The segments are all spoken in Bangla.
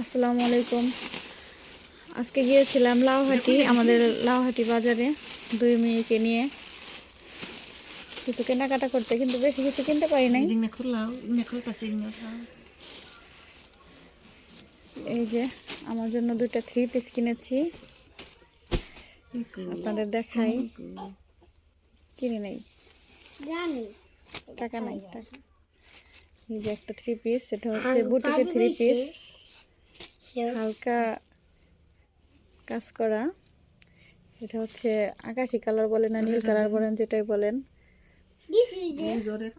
আসসালামু আলাইকুম। আজকে গিয়েছিলাম লাউহাটি আমাদের লাউহাটি বাজারে দুই মেয়েকে নিয়ে। কিছু কেনাকাটা করতে কিন্তু বেশি কিছু কিনতে পারি নাই. এই যে আমার জন্য দুইটা থ্রি পিস কিনেছি। আপনাদের দেখাই। কিনে নেই। জানি। টাকা নাই টাকা। এই যে একটা থ্রি পিস সেটা হচ্ছে বুটিকের থ্রি পিস। হালকা কাজ করা। এটা হচ্ছে আকাশি কালার বলেন না নীল কালার বলেন যেটাই বলেন।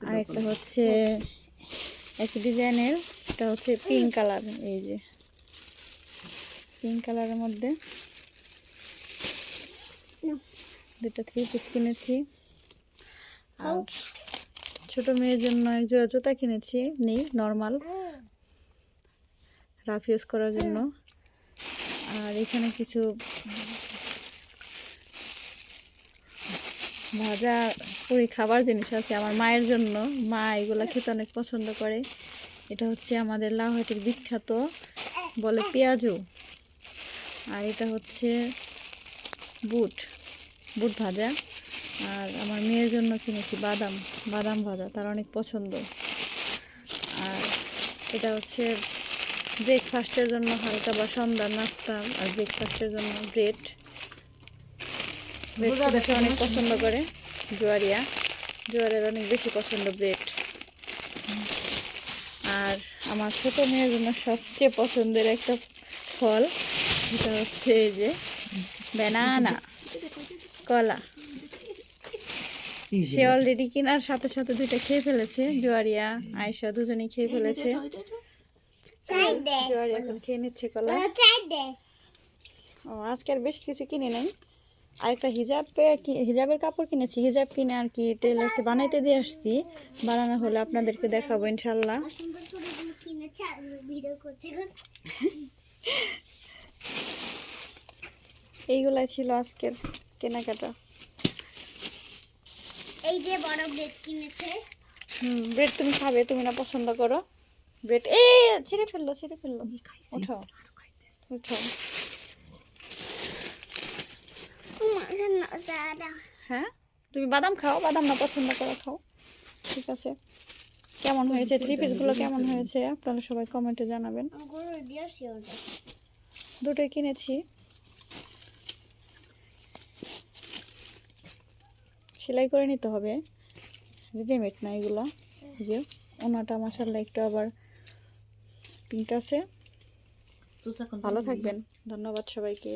আর একটা হচ্ছে একই ডিজাইনের এটা হচ্ছে পিঙ্ক কালার এই যে। পিঙ্ক কালারের মধ্যে। দুটা থ্রি পিস কিনেছি। আর ছোট মেয়ের জন্য এক জোড়া জুতা কিনেছি নেই নর্মাল রাফ ইউজ করার জন্য। আর এখানে কিছু ভাজা পুরি খাবার জিনিস আছে আমার মায়ের জন্য। মা এগুলো খেতে অনেক পছন্দ করে। এটা হচ্ছে আমাদের লাউহাটির বিখ্যাত, বলে পেঁয়াজু। আর এটা হচ্ছে বুট বুট ভাজা। আর আমার মেয়ের জন্য কিনেছি বাদাম বাদাম ভাজা, তার অনেক পছন্দ। আর এটা হচ্ছে ব্রেকফাস্টের জন্য হালকা বা সন্ধ্যার নাস্তা আর ব্রেকফাস্টের জন্য ব্রেড। ব্রেড অনেক পছন্দ করে জোয়ারিয়া। জোয়ারের অনেক বেশি পছন্দ ব্রেড। আর আমার ছোট মেয়ের জন্য সবচেয়ে পছন্দের একটা ফল যেটা হচ্ছে এই যে ব্যানানা কলা। সে অলরেডি কেনার সাথে সাথে দুইটা খেয়ে ফেলেছে জোয়ারিয়া আয়সা দুজনেই খেয়ে ফেলেছে। জোয়ারি এখন খেয়ে নিচ্ছে কলা। ও আজকে আর বেশ কিছু কিনে নাই। আরেকটা হিজাব হিজাবের কাপড় কিনেছি। হিজাব কিনে আর কি টেলার্সে বানাইতে দিয়ে আসছি। বানানো হলে আপনাদেরকে দেখাবো ইনশাল্লাহ। এইগুলাই ছিল আজকের কেনাকাটা। এই যে বড় ব্রেড কিনেছে। হুম ব্রেড তুমি খাবে তুমি না পছন্দ করো। ব্রেড এ ছিঁড়ে ফেলল ছিঁড়ে ফেলল। হ্যাঁ? তুমি বাদাম খাও বাদাম না পছন্দ করে খাও। ঠিক আছে। কেমন হয়েছে? থ্রি পিসগুলো কেমন হয়েছে? আপনারা সবাই কমেন্টে জানাবেন। দুটোই কিনেছি। সেলাই করে নিতে হবে। রেডিমেড না এগুলো। এই যে ওনাটা মাসাল্লাহ একটু আবার পিঙ্ক আছে। ভালো থাকবেন। ধন্যবাদ সবাইকে।